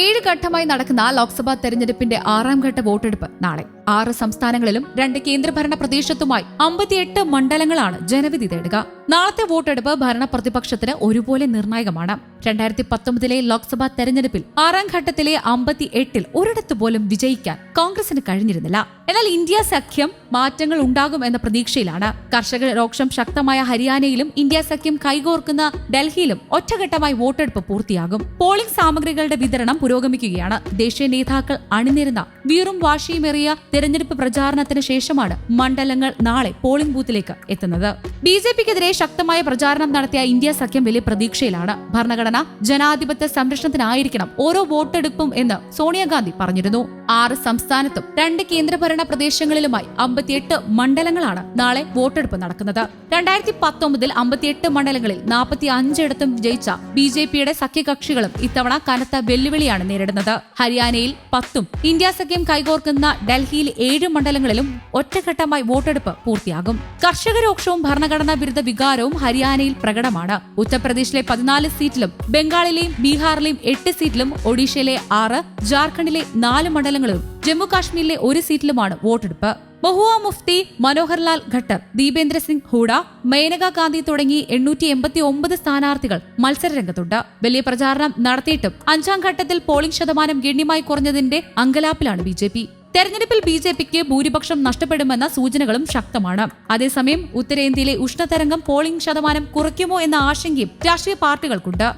ഏഴ് ഘട്ടമായി നടക്കുന്ന ലോക്സഭാ തെരഞ്ഞെടുപ്പിന്റെ ആറാം ഘട്ട വോട്ടെടുപ്പ് നാളെ. ആറ് സംസ്ഥാനങ്ങളിലും രണ്ട് കേന്ദ്രഭരണ പ്രദേശത്തുമായി അമ്പത്തിയെട്ട് മണ്ഡലങ്ങളാണ് ജനവിധി തേടുക. നാളത്തെ വോട്ടെടുപ്പ് ഭരണ പ്രതിപക്ഷത്തിന് ഒരുപോലെ നിർണായകമാണ്. രണ്ടായിരത്തി പത്തൊമ്പതിലെ ലോക്സഭാ തെരഞ്ഞെടുപ്പിൽ ആറാം ഘട്ടത്തിലെ അമ്പത്തി എട്ടിൽ ഒരിടത്ത് പോലും വിജയിക്കാൻ കോൺഗ്രസിന് കഴിഞ്ഞിരുന്നില്ല. എന്നാൽ ഇന്ത്യ സഖ്യം മാറ്റങ്ങൾ ഉണ്ടാകും എന്ന പ്രതീക്ഷയിലാണ്. കർഷക രോക്ഷം ശക്തമായ ഹരിയാനയിലും ഇന്ത്യ സഖ്യം കൈകോർക്കുന്ന ഡൽഹിയിലും ഒറ്റഘട്ടമായി വോട്ടെടുപ്പ് പൂർത്തിയാകും. പോളിംഗ് സാമഗ്രികളുടെ വിതരണം പുരോഗമിക്കുകയാണ്. ദേശീയ നേതാക്കൾ അണിനിരുന്ന വീറും വാശിയുമേറിയ തെരഞ്ഞെടുപ്പ് പ്രചാരണത്തിന് ശേഷമാണ് മണ്ഡലങ്ങൾ നാളെ പോളിംഗ് ബൂത്തിലേക്ക് എത്തുന്നത്. ബി ജെ പിക്കെതിരെ ശക്തമായ പ്രചാരണം നടത്തിയ ഇന്ത്യ സഖ്യം വലിയ പ്രതീക്ഷയിലാണ്. ഭരണഘടന ജനാധിപത്യ സംരക്ഷണത്തിനായിരിക്കണം ഓരോ വോട്ടെടുപ്പും എന്ന് സോണിയാഗാന്ധി പറഞ്ഞിരുന്നു. ആറ് സംസ്ഥാനത്തും രണ്ട് കേന്ദ്രഭരണ പ്രദേശങ്ങളിലുമായി അമ്പത്തിയെട്ട് മണ്ഡലങ്ങളാണ് നാളെ വോട്ടെടുപ്പ് നടക്കുന്നത്. രണ്ടായിരത്തി പത്തൊമ്പതിൽ അമ്പത്തിയെട്ട് മണ്ഡലങ്ങളിൽ നാൽപ്പത്തി അഞ്ചിടത്തും വിജയിച്ച ബി ജെ പിയുടെ സഖ്യകക്ഷികളും ഇത്തവണ കനത്ത വെല്ലുവിളിയാണ് നേരിടുന്നത്. ഹരിയാനയിൽ പത്തും ഇന്ത്യ സഖ്യം കൈകോർക്കുന്ന ഡൽഹിയിൽ ഏഴ് മണ്ഡലങ്ങളിലും ഒറ്റഘട്ടമായി വോട്ടെടുപ്പ് പൂർത്തിയാകും. കർഷകരോക്ഷവും ഭരണഘടനാ വിരുദ്ധ വികാരവും ഹരിയാനയിൽ പ്രകടമാണ്. ഉത്തർപ്രദേശിലെ പതിനാല് സീറ്റിലും ബംഗാളിലെയും ബീഹാറിലെയും എട്ട് സീറ്റിലും ഒഡീഷയിലെ ആറ് ജാർഖണ്ഡിലെ നാല് മണ്ഡലങ്ങളിലും ജമ്മു കാശ്മീരിലെ ഒരു സീറ്റിലുമാണ് വോട്ടെടുപ്പ്. മഹുവ മുഫ്തി മനോഹർലാൽ ഖട്ടർ ദീപേന്ദ്ര സിംഗ് ഹൂഡ മേനക ഗാന്ധി തുടങ്ങി എണ്ണൂറ്റി എൺപത്തി ഒമ്പത് സ്ഥാനാർത്ഥികൾ മത്സരരംഗത്തുണ്ട്. വലിയ പ്രചാരണം നടത്തിയിട്ടും അഞ്ചാം ഘട്ടത്തിൽ പോളിംഗ് ശതമാനം ഗണ്യമായി കുറഞ്ഞതിന്റെ അങ്കലാപ്പിലാണ് ബി ജെ പി. തെരഞ്ഞെടുപ്പിൽ ബി ജെ പിക്ക് ഭൂരിപക്ഷം നഷ്ടപ്പെടുമെന്ന സൂചനകളും ശക്തമാണ്. അതേസമയം ഉത്തരേന്ത്യയിലെ ഉഷ്ണതരംഗം പോളിംഗ് ശതമാനം കുറയ്ക്കുമോ എന്ന ആശങ്കയും രാഷ്ട്രീയ പാർട്ടികൾക്കുണ്ട്.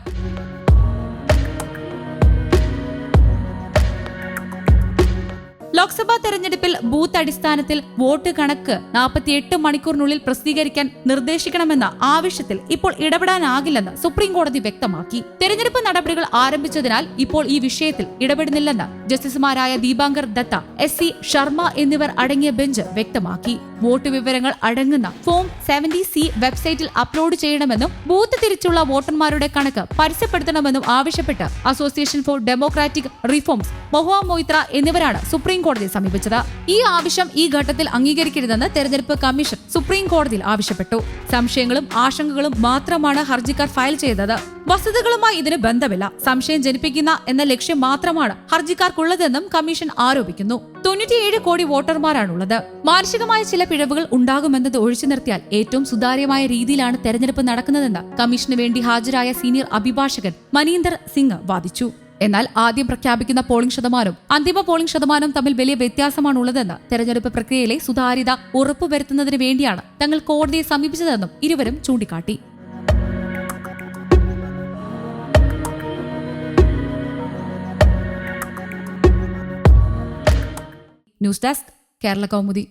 ലോക്സഭാ തെരഞ്ഞെടുപ്പിൽ ബൂത്ത് അടിസ്ഥാനത്തിൽ വോട്ട് കണക്ക് നാൽപ്പത്തിയെട്ട് മണിക്കൂറിനുള്ളിൽ പ്രസിദ്ധീകരിക്കാൻ നിർദ്ദേശിക്കണമെന്ന ആവശ്യത്തിൽ ഇപ്പോൾ ഇടപെടാനാകില്ലെന്ന് സുപ്രീം കോടതി വ്യക്തമാക്കി. തെരഞ്ഞെടുപ്പ് നടപടികൾ ആരംഭിച്ചതിനാൽ ഇപ്പോൾ ഈ വിഷയത്തിൽ ഇടപെടുന്നില്ലെന്ന് ജസ്റ്റിസുമാരായ ദീപാങ്കർ ദത്ത എസ് സി ശർമ്മ എന്നിവർ അടങ്ങിയ ബെഞ്ച് വ്യക്തമാക്കി. വോട്ട് വിവരങ്ങൾ അടങ്ങുന്ന ഫോം സെവന്റി സി വെബ്സൈറ്റിൽ അപ്ലോഡ് ചെയ്യണമെന്നും ബൂത്ത് തിരിച്ചുള്ള വോട്ടർമാരുടെ കണക്ക് പരസ്യപ്പെടുത്തണമെന്നും ആവശ്യപ്പെട്ട് association for democratic reforms Mahua Moitra എന്നിവരാണ് സുപ്രീം കോടതിയെ സമീപിച്ചത്. ഈ ആവശ്യം ഈ ഘട്ടത്തിൽ അംഗീകരിക്കരുതെന്ന് തെരഞ്ഞെടുപ്പ് കമ്മീഷൻ സുപ്രീം കോടതിയിൽ ആവശ്യപ്പെട്ടു. സംശയങ്ങളും ആശങ്കകളും മാത്രമാണ് ഹർജിക്കാർ ഫയൽ ചെയ്തത്. വസ്തുതകളുമായി ഇതിന് ബന്ധമില്ല. സംശയം ജനിപ്പിക്കുന്ന എന്ന ലക്ഷ്യം മാത്രമാണ് ഹർജിക്കാർക്കുള്ളതെന്നും കമ്മീഷൻ ആരോപിക്കുന്നു. തൊണ്ണൂറ്റിയേഴ് കോടി വോട്ടർമാരാണുള്ളത്. മാനുഷികമായ ചില പിഴവുകൾ ഉണ്ടാകുമെന്നത് ഒഴിച്ചു നിർത്തിയാൽ ഏറ്റവും സുതാര്യമായ രീതിയിലാണ് തെരഞ്ഞെടുപ്പ് നടക്കുന്നതെന്ന് കമ്മീഷന് വേണ്ടി ഹാജരായ സീനിയർ അഭിഭാഷകൻ മനീന്ദർ സിംഗ് വാദിച്ചു. എന്നാൽ ആദ്യം പ്രഖ്യാപിക്കുന്ന പോളിംഗ് ശതമാനവും അന്തിമ പോളിംഗ് ശതമാനവും തമ്മിൽ വലിയ വ്യത്യാസമാണുള്ളതെന്ന് തെരഞ്ഞെടുപ്പ് പ്രക്രിയയിലെ സുതാര്യത ഉറപ്പുവരുത്തുന്നതിന് വേണ്ടിയാണ് തങ്ങൾ കോടതിയെ സമീപിച്ചതെന്നും ഇരുവരും ചൂണ്ടിക്കാട്ടി. News desk Kerala Kaumudi.